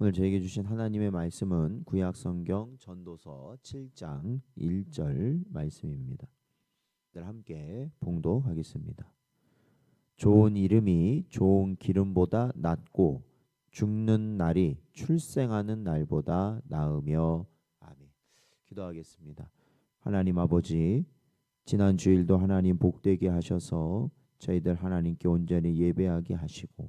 오늘 저에게 주신 하나님의 말씀은 구약 성경 전도서 7장 1절 말씀입니다. 늘 함께 봉독하겠습니다. 좋은 이름이 좋은 기름보다 낫고 죽는 날이 출생하는 날보다 나으며 아멘. 기도하겠습니다. 하나님 아버지 지난 주일도 하나님 복되게 하셔서 저희들 하나님께 온전히 예배하게 하시고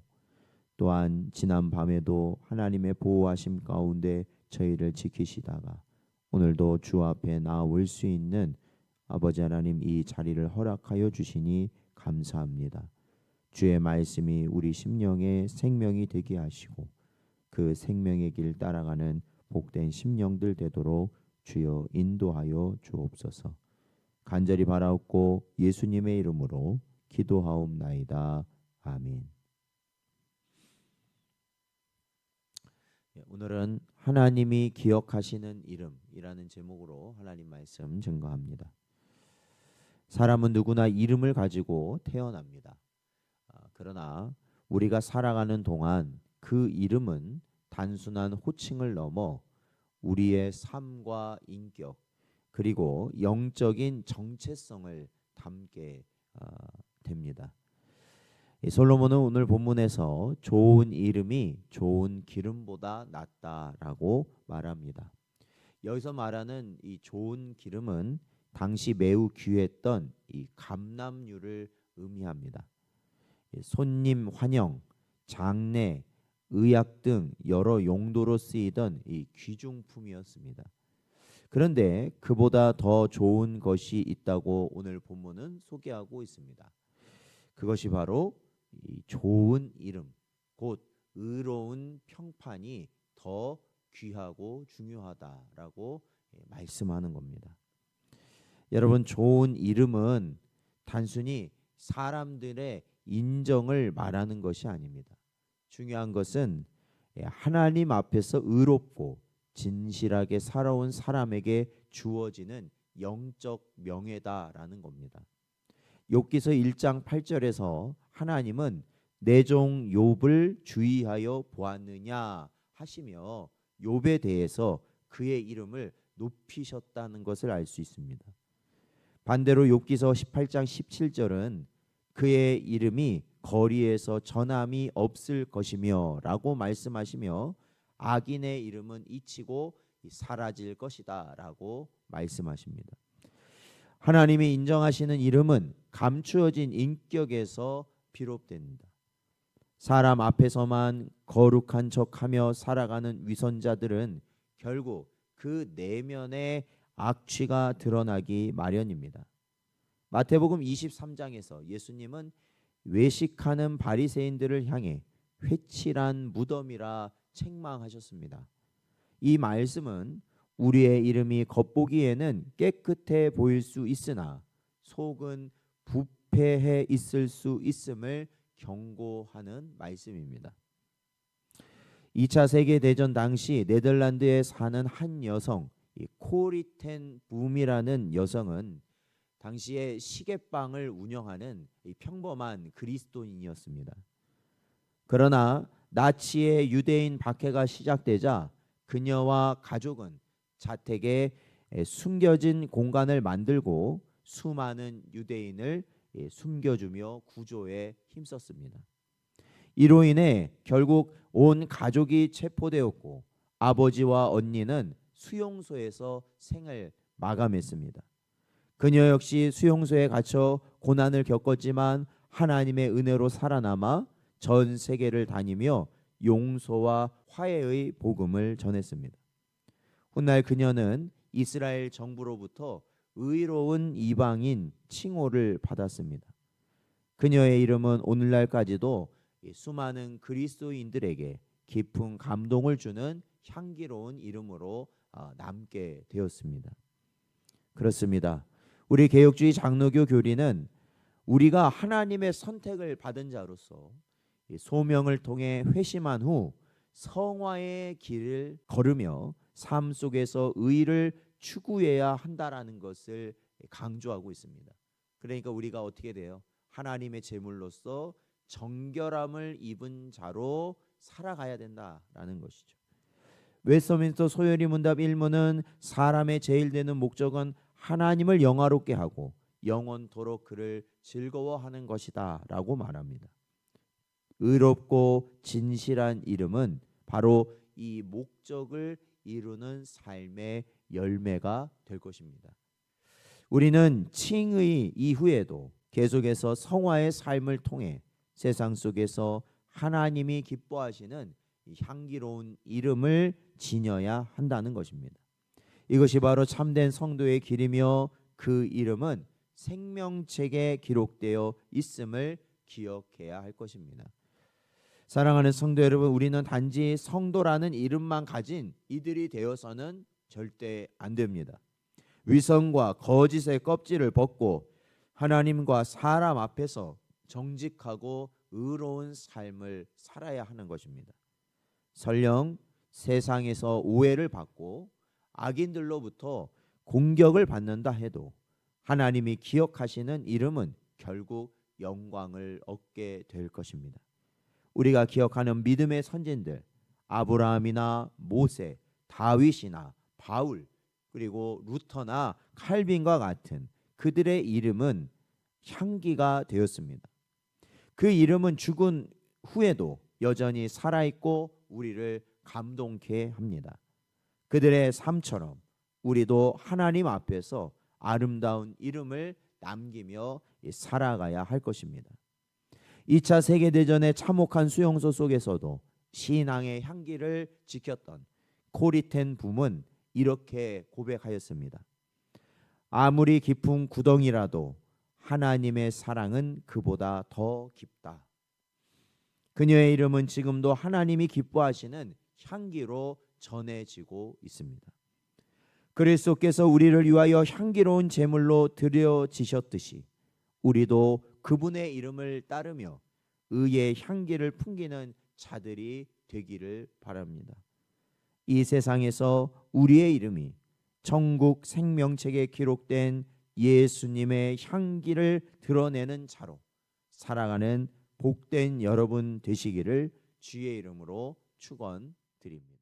또한 지난 밤에도 하나님의 보호하심 가운데 저희를 지키시다가 오늘도 주 앞에 나올 수 있는 아버지 하나님 이 자리를 허락하여 주시니 감사합니다. 주의 말씀이 우리 심령의 생명이 되게 하시고 그 생명의 길 따라가는 복된 심령들 되도록 주여 인도하여 주옵소서. 간절히 바라옵고 예수님의 이름으로 기도하옵나이다. 아멘. 오늘은 하나님이 기억하시는 이름이라는 제목으로 하나님 말씀 증거합니다. 사람은 누구나 이름을 가지고 태어납니다. 아, 그러나 우리가 살아가는 동안 그 이름은 단순한 호칭을 넘어 우리의 삶과 인격 그리고 영적인 정체성을 담게 아, 됩니다. 솔로몬은 오늘 본문에서 좋은 이름이 좋은 기름보다 낫다라고 말합니다. 여기서 말하는 이 좋은 기름은 당시 매우 귀했던 이 감람류를 의미합니다. 손님 환영, 장례, 의약 등 여러 용도로 쓰이던 이 귀중품이었습니다. 그런데 그보다 더 좋은 것이 있다고 오늘 본문은 소개하고 있습니다. 그것이 바로 이 좋은 이름, 곧 의로운 평판이 더 귀하고 중요하다라고 예, 말씀하는 겁니다. 여러분 좋은 이름은 단순히 사람들의 인정을 말하는 것이 아닙니다. 중요한 것은 예, 하나님 앞에서 의롭고 진실하게 살아온 사람에게 주어지는 영적 명예다라는 겁니다. 욥기서 1장 8절에서 하나님은 내 종 욥을 주의하여 보았느냐 하시며 욥에 대해서 그의 이름을 높이셨다는 것을 알 수 있습니다. 반대로 욥기서 18장 17절은 그의 이름이 거리에서 전함이 없을 것이며라고 말씀하시며 악인의 이름은 잊히고 사라질 것이다라고 말씀하십니다. 하나님이 인정하시는 이름은 감추어진 인격에서 비롯됩니다. 사람 앞에서만 거룩한 척하며 살아가는 위선자들은 결국 그 내면의 악취가 드러나기 마련입니다. 마태복음 23장에서 예수님은 외식하는 바리새인들을 향해 회칠한 무덤이라 책망하셨습니다. 이 말씀은 우리의 이름이 겉보기에는 깨끗해 보일 수 있으나 속은 부패해 있을 수 있음을 경고하는 말씀입니다. 2차 세계 대전 당시 네덜란드에 사는 한 여성 코리텐 붐이라는 여성은 당시에 시계방을 운영하는 평범한 그리스도인이었습니다. 그러나 나치의 유대인 박해가 시작되자 그녀와 가족은 자택에 숨겨진 공간을 만들고 수많은 유대인을 숨겨주며 구조에 힘썼습니다. 이로 인해 결국 온 가족이 체포되었고 아버지와 언니는 수용소에서 생을 마감했습니다. 그녀 역시 수용소에 갇혀 고난을 겪었지만 하나님의 은혜로 살아남아 전 세계를 다니며 용서와 화해의 복음을 전했습니다. 훗날 그녀는 이스라엘 정부로부터 의로운 이방인 칭호를 받았습니다. 그녀의 이름은 오늘날까지도 수많은 그리스도인들에게 깊은 감동을 주는 향기로운 이름으로 어, 남게 되었습니다. 그렇습니다. 우리 개혁주의 장로교 교리는 우리가 하나님의 선택을 받은 자로서 소명을 통해 회심한 후 성화의 길을 걸으며 삶 속에서 의를 추구해야 한다라는 것을 강조하고 있습니다. 그러니까 우리가 어떻게 돼요? 하나님의 제물로서 정결함을 입은 자로 살아가야 된다라는 것이죠. 웨스터민스터 소요리 문답 1문은 사람의 제일 되는 목적은 하나님을 영화롭게 하고 영원토록 그를 즐거워하는 것이다라고 말합니다. 의롭고 진실한 이름은 바로 이 목적을 이루는 삶의 열매가 될 것입니다. 우리는 칭의 이후에도 계속해서 성화의 삶을 통해 세상 속에서 하나님이 기뻐하시는 이 향기로운 이름을 지녀야 한다는 것입니다. 이것이 바로 참된 성도의 길이며 그 이름은 생명책에 기록되어 있음을 기억해야 할 것입니다. 사랑하는 성도 여러분, 우리는 단지 성도라는 이름만 가진 이들이 되어서는 절대 안 됩니다. 위선과 거짓의 껍질을 벗고 하나님과 사람 앞에서 정직하고 의로운 삶을 살아야 하는 것입니다. 설령 세상에서 오해를 받고 악인들로부터 공격을 받는다 해도 하나님이 기억하시는 이름은 결국 영광을 얻게 될 것입니다. 우리가 기억하는 믿음의 선진들 아브라함이나 모세, 다윗이나 바울 그리고 루터나 칼빈과 같은 그들의 이름은 향기가 되었습니다. 그 이름은 죽은 후에도 여전히 살아 있고 우리를 감동케 합니다. 그들의 삶처럼 우리도 하나님 앞에서 아름다운 이름을 남기며 살아가야 할 것입니다. 2차 세계 대전의 참혹한 수용소 속에서도 신앙의 향기를 지켰던 코리텐 붐은 이렇게 고백하였습니다. 아무리 깊은 구덩이라도 하나님의 사랑은 그보다 더 깊다. 그녀의 이름은 지금도 하나님이 기뻐하시는 향기로 전해지고 있습니다. 그리스도께서 우리를 위하여 향기로운 제물로 드려지셨듯이 우리도 그분의 이름을 따르며 의의 향기를 풍기는 자들이 되기를 바랍니다. 이 세상에서 우리의 이름이 천국 생명책에 기록된 예수님의 향기를 드러내는 자로 살아가는 복된 여러분 되시기를 주의 이름으로 축원드립니다.